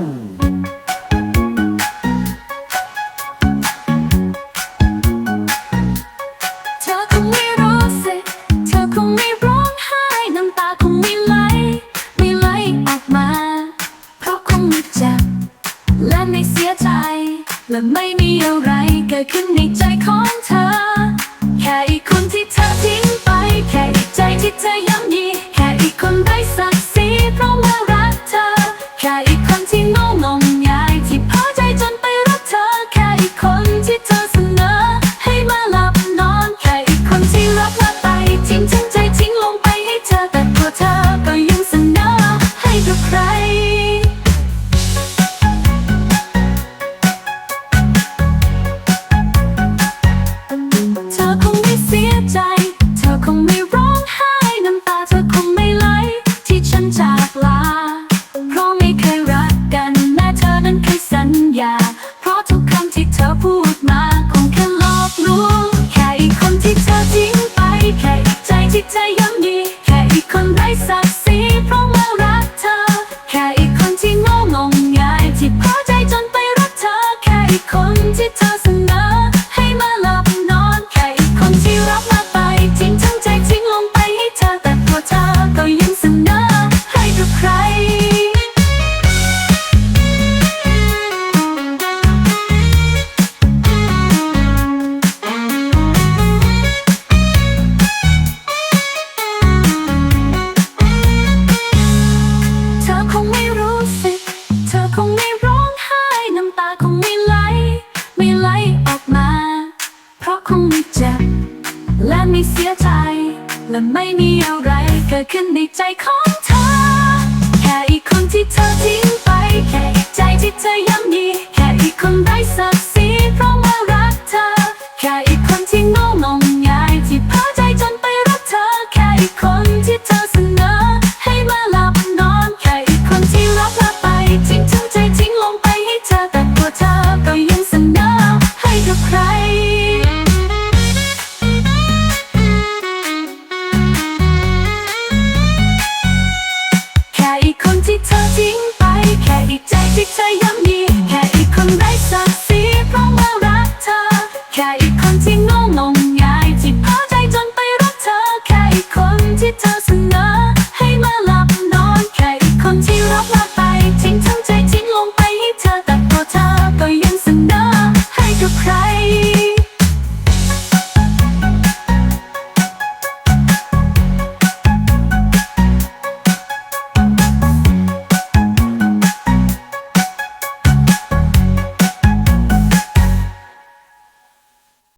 เธอคงไม่รู้สึเธอคงไม่ร้องไห้ น้ำตาคงไม่ไหล ไม่ไหลออกมา เพราะคงไม่จ็และไม่เสียใจ และไม่มีอะไรเกิดขึ้นในใจของเธอ แค่อีคนที่เธอทิ้งไป แค่ใจที่เธอย่ำยีแค่อีคนได้ศักดิ์ศรีเพราะว่ารักเธอ แค่ of me. ไม่เสียใจ และไม่มีอะไรเกิดขึ้นในใจของเธอ แค่อีกคนที่เธอทิ้ง